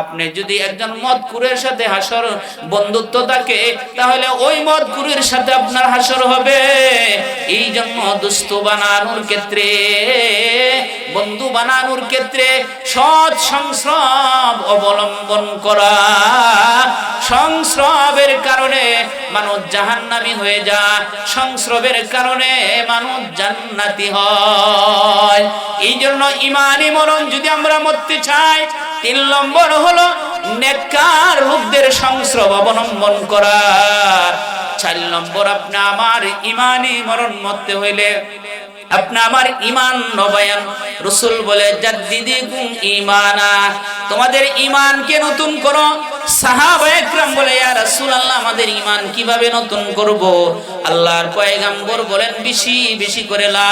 আপনি যদি একজন মদকুরের সাথে হাসর, বন্ধুত্ব থাকে, তাহলে ওই মদকুরের সাথে আপনার হাসর হবে। এই জন্য দুস্থ বানানোর ক্ষেত্রে বন্ধু বানানোর ক্ষেত্রে সৎ সংস্রব অবলম্বন করা। সংস্রবের কারণে মানুষ জাহান্নামী হয়ে যায়। সংস্রবের কারণে মানুষ জান্নাতি হয়। এই জন্য ইমানি মরণ যদি আমরা মরতে চাই, তিন নম্বর হলো নেককার লোকদের সংস্রব অবলম্বন করা। চার নম্বর, আপনি আমার ইমানি মরণ মরতে হইলে আপনি আমার ইমান নবায়ন। রসুল বলে জাদ্দিদি গুম ইমানা তোমাদের ইমানকে নতুন করো। বলে, ইয়া আমাদের ইমান কীভাবে নতুন আল্লাহর বলেন, বেশি বেশি করে লা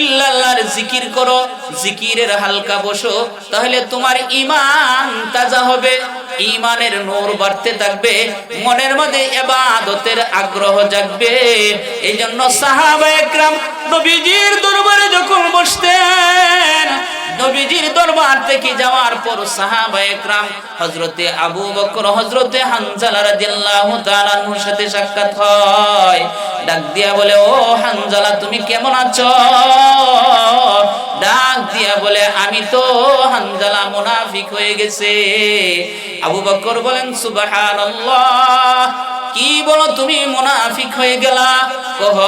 ইল্লাল্লাহর জিকির করো। জিকিরের হালকা বসো, তাহলে তোমার ইমান তাজা হবে। ইমানের নূর বাড়তে থাকবে, মনের মধ্যে এবাদতের আগ্রহ জাগবে। এই জন্য সাহাবা নবীজির দরবারে যখন বসতেন, নবীজির দরবার থেকে যাওয়ার পর আবু বকর সাক্ষাৎ হয়। ডাক দিয়া বলে, ও হানজালা, তুমি কেমন আছো? আমি তো হানজালা মুনাফিক হয়ে গেছে। আবু বকর বলেন, সুবহানাল্লাহ, কি বলো তুমি মুনাফিক হয়ে গেলা? কহ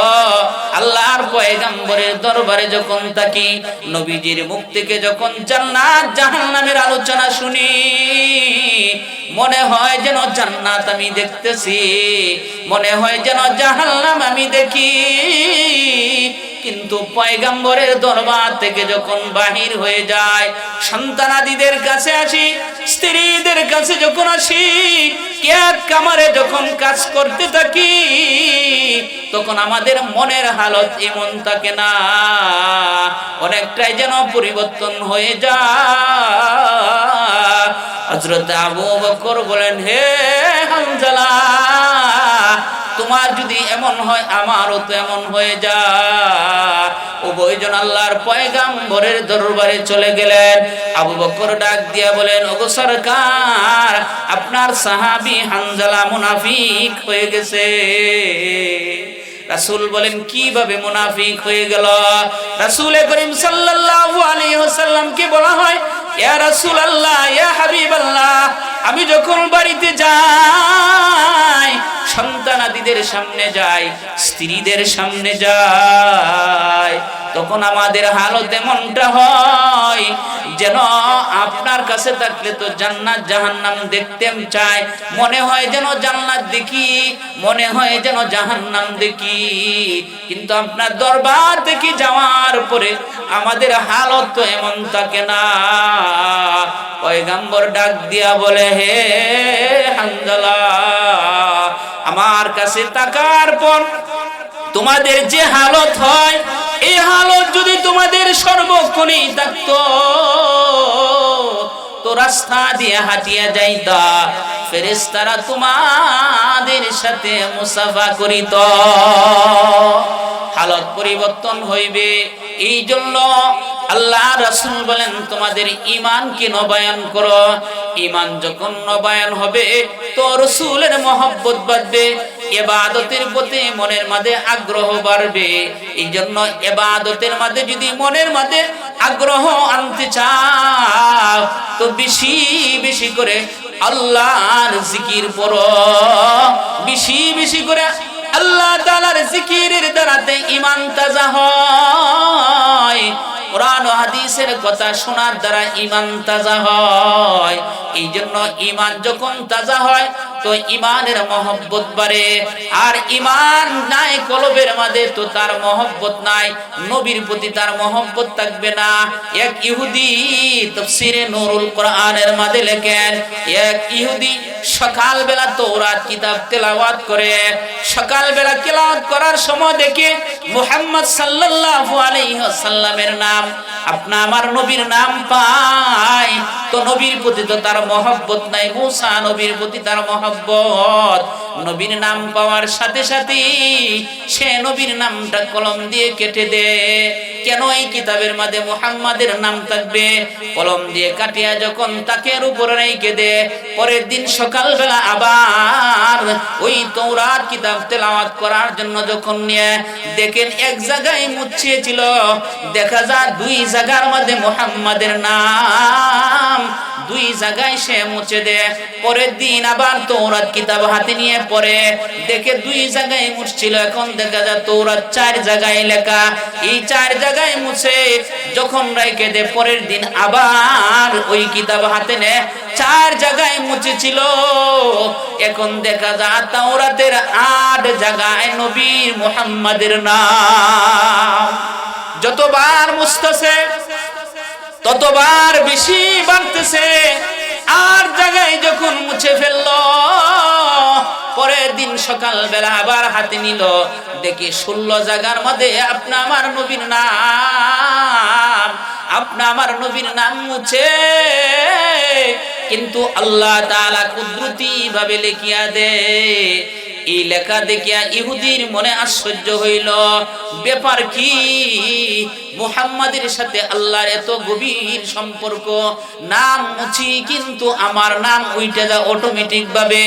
আল্লাহর পয়গাম্বরের দরবারে যখন থাকি নবীজির মুখ থেকে যখন জান্নাত, জাহান্নামের আলোচনা শুনি, মনে হয় যেন জান্নাত আমি দেখতেছি, মনে হয় যেন জাহান্নাম আমি দেখি। কিন্তু পয়গাম্বরের দরবার থেকে যখন বাহির হয়ে যায়, সন্তানাদিদের কাছে আসি, স্ত্রীদের কাছে যখন আসি, ক্যাত কামারে যখন কাজ করতে থাকি, তখন আমাদের মনের হালত এমন থাকে না, অনেকটাই যেন পরিবর্তন হয়ে যায়। হজরত আবু বকর বলেন, হে হামজালা তোমার যদি এমন হয়, আমারও তো এমন হয়ে যা। উভয়জন আল্লাহর পয়গাম্বরের দরবারে চলে গেলেন। আবু বকর ডাক দিয়া বলেন, ওগো সরকার, আপনার সাহাবি হানজালা মুনাফিক হয়ে গেছে। রাসূল বলেন, কীভাবে মুনাফিক হয়ে গেল? রাসূল করিম সাল্লাল্লাহু আলাইহি ওয়াসাল্লামকে বলা হয়, ইয়া রাসূলুল্লাহ, ইয়া হাবিব আল্লাহ আমি যখন বাড়িতে যাই সন্তানাদিদের সামনে যাই স্ত্রীদের সামনে যাই তখন আমাদের হালত এমনটা হয়, যেন আপনার কাছে থাকলে তো জান্নাত জাহান্নাম দেখতেম চাই মনে হয় যেন জান্নাত দেখি, মনে হয় যেন জাহান্নাম দেখি। কিন্তু আপনার দরবার থেকে যাওয়ার পরে আমাদের হালত তো এমন থাকে না। পয়গাম্বর ডাক দিয়া বলে, হে হানজালা আমার কাছে তাকার পর তোমাদের যে হালত হয় এই হালত যদি তোমাদের সর্বক্ষণে থাকতো, তো রাস্তা দিয়ে হাঁটিয়া যাইতা ফেরেস্তারা তোমাদের সাথে মুসাফা করিত। হালত পরিবর্তন হইবে। এই জন্য আল্লাহ রাসূল বলেন, তোমাদের ঈমানকে নবায়ন করো। ইমান যখন নবায়ন হবে, তো রসুলের মহব্বত বাড়বে, এবাদতের প্রতি মনের মাঝে আগ্রহ বাড়বে। এই জন্য এবাদতের মাঝে যদি মনের মাঝে আগ্রহ আনতে চাও, তো বেশি বেশি করে আল্লাহর জিকির পড়ো। বেশি বেশি করে আল্লাহ তাআলার জিকিরের দ্বারাতে ইমান তাজা হয়। কোরআন ও হাদিসের কথা শোনার দ্বারা ইমান তাজা হয়। এই জন্য ইমান যখন তাজা হয় তো ঈমানের মহব্বত বাড়ে। আর ঈমান নাই, কলবের মাঝে তো তার মহব্বত নাই। নবীর প্রতি তার মহব্বত থাকবে না। এক ইহুদি তাফসীরে নুরুল কোরআনের মাঝে লেখেন, এক ইহুদি সকালবেলা তৌরাত কিতাব তেলাওয়াত করে। সকালবেলা তেলাওয়াত করার সময় দেখে মুহাম্মদ সাল্লাল্লাহু আলাইহি ওয়াসাল্লামের নাম, আপনা আমার নবীর নাম পাই নবীর প্রতি তো তার মহব্বত নাই। মুসা নবীর প্রতি তার মহব্বত। নবীর নাম পাওয়ার সাথে সাথে সে নবীর নামটা কলম দিয়ে কেটে দে কেন এই কিতাবের মাঝে মুহাম্মাদের নাম থাকবে? কলম দিয়ে কাটিয়া যখন তাকের উপরে রেখে দে, পরের দিন সকালবেলা আবার ওই তৌরাত কিতাব তেলাওয়াত করার জন্য যখন নিয়ে, দেখেন এক জায়গায় মুছিয়েছিল দেখা যায় দুই জায়গার মধ্যে মুহাম্মাদের নাম দুই জায়গায় সে মুছে দে। পরের দিন আবার তৌরাত কিতাব হাতে নিয়ে পড়ে। দেখে দুই জায়গায় মুছছিল। এখন দেখা যায় তৌরাত চার জায়গায় লেখা। এই চার জায়গায় মুছে যখন রেখে দে, পরের দিন আবার ওই কিতাব হাতে নে। চার জায়গায় মুছেছিল। এখন দেখা যায় তাওরাতের আট জায়গায় নবীর মুহাম্মাদের নাম। যতবার মুছতেছে ততবার বেশি বাড়তেছে। আর জায়গায় যখন মুছে ফেলল, পরের দিন সকাল বেলা আবার হাতে নিল। দেখি ষোলো জায়গার মধ্যে আপনা আমার নবীর নাম, আপনা আমার নবীর নাম মুছে। কিন্তু আল্লাহ তাআলা কুদরতি ভাবে লেখিয়া দে এই লেখা দেখিয়া ইহুদির মনে আশ্চর্য হইল, ব্যাপার কি? মুহাম্মাদের সাথে আল্লাহর এত গভীর সম্পর্ক, নাম মুছি কিন্তু আমার নাম উইটা যা অটোমেটিক ভাবে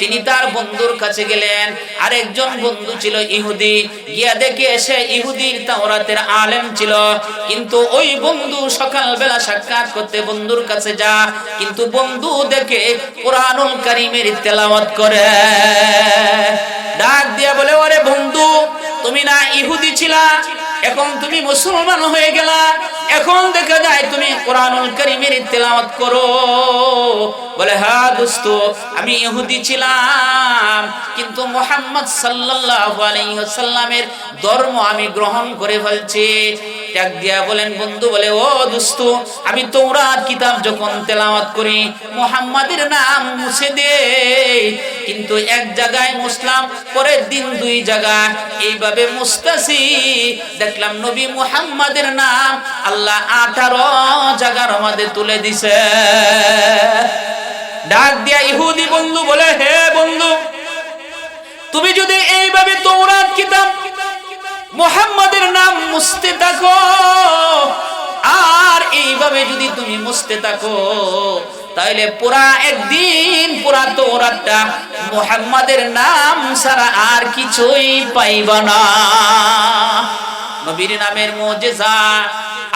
তিনি তার বন্ধুর কাছে গেলেন, আরেকজন বন্ধু ছিল ইহুদি, গিয়া দেখে এসে ইহুদির তাওরাতের আলেম ছিল। কিন্তু ওই বন্ধু সকালবেলা সাক্ষাৎ করতে বন্ধুর কাছে যা, কিন্তু বন্ধু দেখে কোরআনুল কারিমের তেলাওয়াত করে। ডাক দিয়া বলে ওরে বন্ধু তুমি না ইহুদি ছিলা? এখন তুমি মুসলমান হয়ে গেলা। এখন দেখা যায় তুমি কোরআনুল কারীমের তেলাওয়াত করো। বলে হ্যাঁ দোস্ত, আমি ইহুদি ছিলাম, কিন্তু মুহাম্মদ সাল্লাল্লাহু আলাইহি ওয়াসাল্লামের ধর্ম আমি গ্রহণ করে ফেলছি। ডাক দিয়া বলেন, বন্ধু, বলে, ও দোস্ত, আমি তৌরাত কিতাব যখন তেলাওয়াত করি, মুহাম্মাদের নাম মুছে দে। কিন্তু এক জায়গায় মুসলাম, পরের দিন দুই জায়গায় এইভাবে মুস্তাসি দেখলাম নবী মুহাম্মাদের নাম আল্লাহ আঠারো জায়গার মধ্যে তুলে দিছে। ডাক দিয়া ইহুদি বন্ধু বলে, হে বন্ধু, তুমি যদি এইভাবে তৌরাত কিতাব মোহাম্মদের নাম মুছতে থাকো, আর এইভাবে যদি তুমি মুছতে থাকো তাহলে পুরা একদিন পুরা তোরাটা মোহাম্মদের নাম ছাড়া আর কিছুই পাইবা না। নবীর নামের মৌজেজা,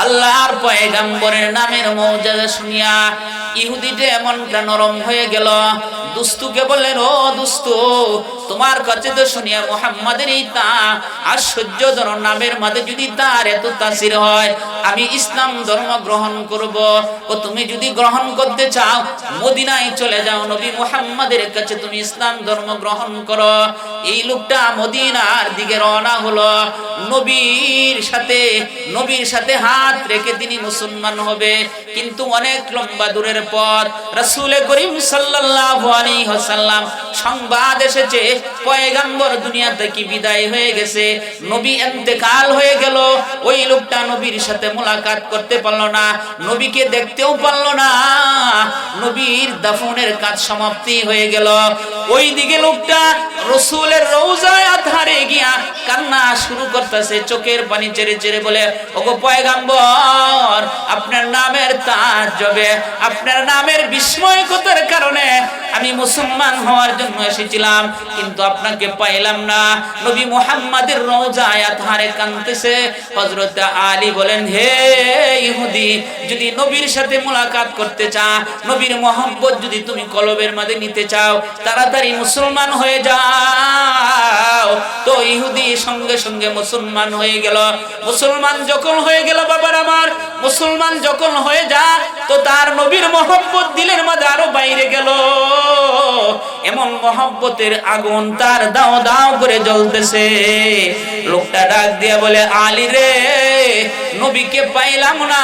আল্লাহর পয়গাম্বরের নামের মৌজেজা শুনিয়া ইহুদিটা এমনটা নরম হয়ে গেল। দুস্তুকে বললেন, ও দুস্তু, তোমার কাছে তো শুনিয়া মোহাম্মদের এই তা, আশ্চর্যজনক নামের মাঝে যদি তার এত তাসির হয়, আমি ইসলাম ধর্ম গ্রহণ করব। ও তুমি যদি গ্রহণ করতে চাও, মদিনায় চলে যাও, নবী মোহাম্মদের কাছে তুমি ইসলাম ধর্ম গ্রহণ করো। এই লোকটা মদিনার দিকে রওনা হলো। নবীর সাথে নবীর সাথে হাত রেখে তিনি মুসলমান হবে। কিন্তু অনেক লম্বা দূরের পথ রাসূল করিম সাল্লাল্লাহু আলাইহি ওয়াসাল্লাম সংবাদ এসেছে, পয়গাম্বর দুনিয়া থেকে বিদায় হয়ে গেছে। নবী ইন্তেকাল হয়ে গেল, ওই লোকটা নবীর সাথে মোলাকাত করতে পারল না, নবীকে দেখতেও পারল না। নবীর দাফনের কাজ সমাপ্তি হয়ে গেল। ওই দিকে লোকটা রসুলের রৌজায় আধারে গিয়া কান্না শুরু করতেছে, চোখের পানি চেড়ে চেড়ে বলে, ওগো পয়গাম্বর, আপনার নামের তাজ জবে, আপনার নামের বিস্ময়কতার কারণে আমি মুসলমান হওয়ার জন্য এসেছিলাম, কিন্তু আপনাকে পাইলাম না। নবী মুহাম্মাদের রওজায় আধারে কাঁদতেছে। হযরত আলী বলেন, হে ইহুদি, যদি নবীর সাথে মোলাকাত করতে চাও, নবীর মোহাম্মত যদি তুমি কলবের মাঝে নিতে চাও, তাড়াতাড়ি মুসলমান হয়ে যাও। তো ইহুদি সঙ্গে সঙ্গে মুসলমান হয়ে গেল। মুসলমান যখন হয়ে গেল, বাবার আমার, মুসলমান যখন হয়ে যা, তো তার নবীর মোহাম্মত দিলের মাঝে আরও বাইরে গেল। এমন মহব্বতের আগুন তার দাও দাও করে জ্বলতেছে। লোকটা ডাক দিয়া বলে, আলী রে, নবীকে পাইলাম না।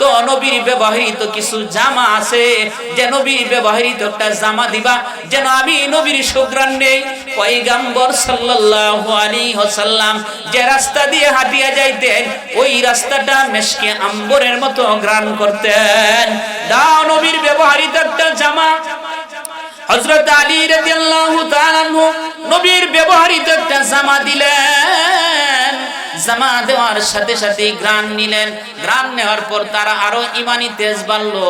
তো নবীর ব্যবহৃত কিছু জামা আছে। যে নবীর ব্যবহৃত একটা জামা দিবা, যেন আমি নবীর সুগ্রাণ নেই। পয়গাম্বর সাল্লাল্লাহু আলাইহি ওয়াসাল্লাম যে রাস্তা দিয়ে হাঁটিয়া যাইতেন, ওই রাস্তাটা মেশকে আম্বরের মতো গ্রান করতেন। দাও নবীর ব্যবহৃত একটা জামা। হযরত আলী রাদিয়াল্লাহু তাআলা নবীর ব্যবহৃত একটা জামা দিলেন। জামা দেওয়ার সাথে সাথে গ্রাম নিলেন। গ্রাম নেওয়ার পর তারা আরও ইমানি তেজ বাড়লো।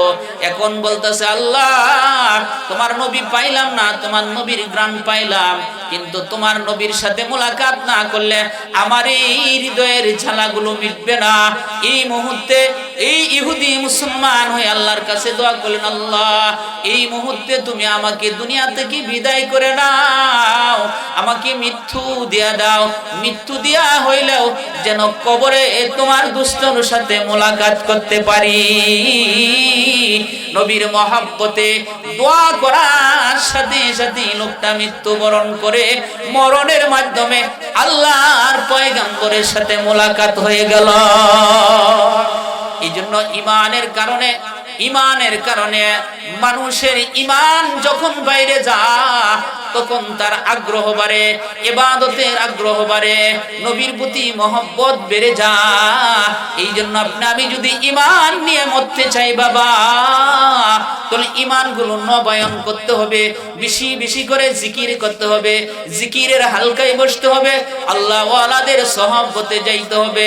এখন বলতেছে, আল্লাহ, তোমার নবী পাইলাম না, তোমার নবীর গ্রাম পাইলাম। কিন্তু তোমার নবীর সাথে মোলাকাত না করলে আমার এই হৃদয়ের ঝালাগুলো মিটবে না। এই মুহূর্তে এই ইহুদি মুসলমান হয়ে আল্লাহর কাছে দোয়া করলেন, আল্লাহ, এই মুহূর্তে তুমি আমাকে দুনিয়া থেকে বিদায় করে নাও আমাকে মৃত্যু দিয়া দাও। মৃত্যু দিয়া হইলেও যেন কবরে তোমার দুষ্টর সাথে মোলাকাত করতে পারি। নবীর মহাব্বতে দোয়া করার সাথে সাথে লোকটা মৃত্যুবরণ করে মরণের মাধ্যমে আল্লাহর পয়গাম্বরের সাথে মোলাকাত হয়ে গেল। এই জন্য ইমানের কারণে ইমানের কারণে মানুষের ইমান যখন বাইরে যা তখন তার আগ্রহ বাড়ে, এবাদতের আগ্রহ বাড়ে, নবীর প্রতি মহব্বত বেড়ে যা এই জন্য আপনি, আমি যদি ইমান নিয়ে মরতে চাই বাবা, তাহলে ইমানগুলো নবায়ন করতে হবে, বেশি বেশি করে জিকির করতে হবে, জিকিরের হালকায় বসতে হবে আল্লাহ ওয়ালাদের সহবতে যাইতে হবে।